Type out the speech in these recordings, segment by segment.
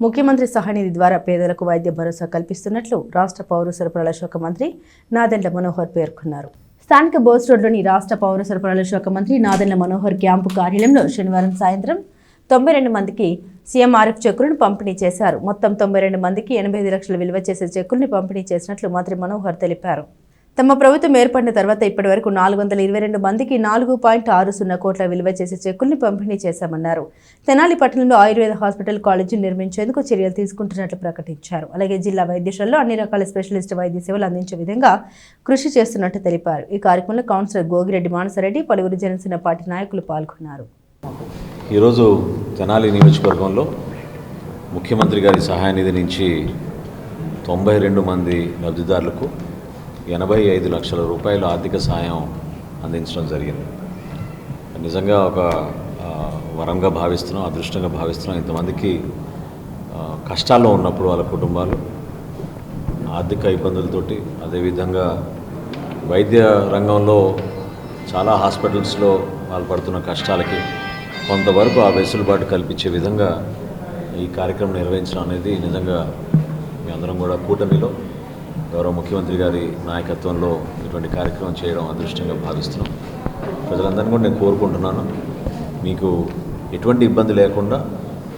ముఖ్యమంత్రి సహాయనిధి ద్వారా పేదలకు వైద్య భరోసా కల్పిస్తున్నట్లు రాష్ట్ర పౌర సరఫరాల శాఖ మంత్రి నాదెండ్ల మనోహర్ పేర్కొన్నారు. స్థానిక బోస్ రోడ్లోని రాష్ట్ర పౌర సరఫరాల శాఖ మంత్రి నాదెండ్ల మనోహర్ క్యాంపు కార్యాలయంలో శనివారం సాయంత్రం తొంభై రెండు మందికి సీఎంఆర్ఎఫ్ చెక్కులను పంపిణీ చేశారు. మొత్తం తొంభై రెండు మందికి ఎనభై ఐదు లక్షల విలువ చేసే చెక్కుల్ని పంపిణీ చేసినట్లు మంత్రి మనోహర్ తెలిపారు. తమ ప్రభుత్వం ఏర్పడిన తర్వాత ఇప్పటి వరకు నాలుగు వందల ఇరవై రెండు మందికి నాలుగు పాయింట్ ఆరు సున్నా కోట్ల విలువ చేసే చెక్కుల్ని పంపిణీ చేశామన్నారు. తెనాలి పట్టణంలో ఆయుర్వేద హాస్పిటల్ కాలేజీ నిర్మించేందుకు చర్యలు తీసుకుంటున్నట్లు ప్రకటించారు. అలాగే జిల్లా వైద్యశాలలో అన్ని రకాల స్పెషలిస్ట్ వైద్య సేవలు అందించే విధంగా కృషి చేస్తున్నట్టు తెలిపారు. ఈ కార్యక్రమంలో కౌన్సిలర్ గోగిరెడ్డి మానసరెడ్డి పలువురు జనసేన పార్టీ నాయకులు పాల్గొన్నారు. ఈరోజు తెనాలి నియోజకవర్గంలో ముఖ్యమంత్రి గారి సహాయ నిధి నుంచి తొంభై రెండు మంది లబ్ధిదారులకు ఎనభై ఐదు లక్షల రూపాయలు ఆర్థిక సాయం అందించడం జరిగింది. నిజంగా ఒక వరంగా భావిస్తున్నాం అదృష్టంగా భావిస్తున్నాం. ఇంతమందికి కష్టాల్లో ఉన్నప్పుడు వాళ్ళ కుటుంబాలు ఆర్థిక ఇబ్బందులతోటి అదేవిధంగా వైద్య రంగంలో చాలా హాస్పిటల్స్లో వాళ్ళు పడుతున్న కష్టాలకి కొంతవరకు ఆ వెసులుబాటు కల్పించే విధంగా ఈ కార్యక్రమం నిర్వహించడం అనేది నిజంగా మీ అందరం కూడా కూటమిలో గౌరవ ముఖ్యమంత్రి గారి నాయకత్వంలో ఇటువంటి కార్యక్రమం చేయడం అదృష్టంగా భావిస్తున్నాం. ప్రజలందరినీ కూడా నేను కోరుకుంటున్నాను. మీకు ఎటువంటి ఇబ్బంది లేకుండా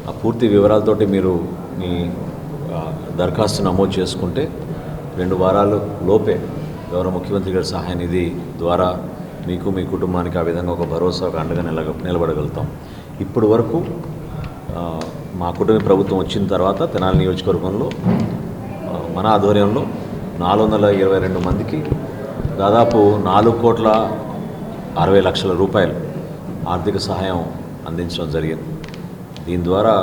ఆ పూర్తి వివరాలతోటి మీరు మీ దరఖాస్తు నమోదు చేసుకుంటే రెండు వారాలు లోపే గౌరవ ముఖ్యమంత్రి గారి సహాయ నిధి ద్వారా మీకు మీ కుటుంబానికి ఆ విధంగా ఒక భరోసా ఒక అండగా నిలగ నిలబడగలుగుతాం. ఇప్పుడు వరకు మా కుటుంబ ప్రభుత్వం వచ్చిన తర్వాత తెనాలి నియోజకవర్గంలో మన ఆధ్వర్యంలో నాలుగు వందల ఇరవై రెండు మందికి దాదాపు నాలుగు కోట్ల అరవై లక్షల రూపాయలు ఆర్థిక సహాయం అందించడం జరిగింది. దీని ద్వారా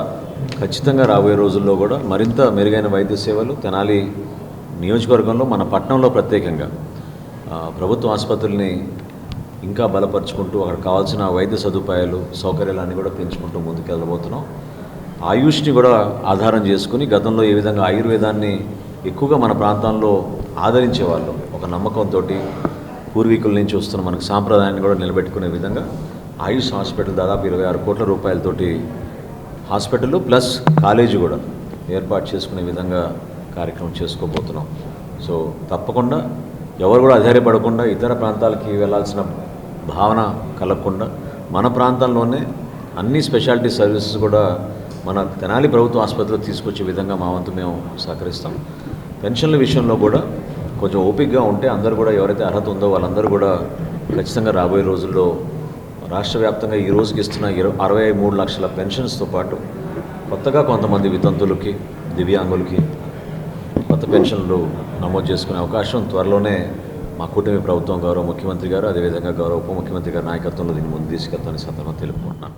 ఖచ్చితంగా రాబోయే రోజుల్లో కూడా మరింత మెరుగైన వైద్య సేవలు తెనాలి నియోజకవర్గంలో మన పట్టణంలో ప్రత్యేకంగా ప్రభుత్వ ఆసుపత్రుల్ని ఇంకా బలపరుచుకుంటూ అక్కడ కావాల్సిన వైద్య సదుపాయాలు సౌకర్యాలన్నీ కూడా పెంచుకుంటూ ముందుకెళ్ళబోతున్నాం. ఆయుష్ని కూడా ఆధారం చేసుకుని గతంలో ఏ విధంగా ఆయుర్వేదాన్ని ఎక్కువగా మన ప్రాంతంలో ఆదరించేవాళ్ళు ఒక నమ్మకంతో పూర్వీకుల నుంచి వస్తున్న మనకు సాంప్రదాయాన్ని కూడా నిలబెట్టుకునే విధంగా ఆయుష్ హాస్పిటల్ దాదాపు ఇరవై ఆరు కోట్ల రూపాయలతోటి హాస్పిటల్ ప్లస్ కాలేజీ కూడా ఏర్పాటు చేసుకునే విధంగా కార్యక్రమం చేసుకోబోతున్నాం. సో తప్పకుండా ఎవరు కూడా అధైర్యపడకుండా ఇతర ప్రాంతాలకి వెళ్ళాల్సిన భావన కలగకుండా మన ప్రాంతంలోనే అన్ని స్పెషాలిటీ సర్వీసెస్ కూడా మన తెనాలి ప్రభుత్వ ఆసుపత్రిలో తీసుకొచ్చే విధంగా మా వంతు మేము సహకరిస్తాం. పెన్షన్ల విషయంలో కూడా కొంచెం ఓపికగా ఉంటే అందరూ కూడా ఎవరైతే అర్హత ఉందో వాళ్ళందరూ కూడా ఖచ్చితంగా రాబోయే రోజుల్లో రాష్ట్ర వ్యాప్తంగా ఈ రోజుకి ఇస్తున్న ఇరవై అరవై మూడు లక్షల పెన్షన్స్తో పాటు కొత్తగా కొంతమంది వితంతులకి దివ్యాంగులకి కొత్త పెన్షన్లు నమోదు చేసుకునే అవకాశం త్వరలోనే మా కూటమి ప్రభుత్వం గౌరవ ముఖ్యమంత్రి గారు అదేవిధంగా గౌరవ ఉప ముఖ్యమంత్రి గారి నాయకత్వంలో దీన్ని ముందు తీసుకెళ్తానని సందర్భంగా తెలుపుకుంటున్నాను.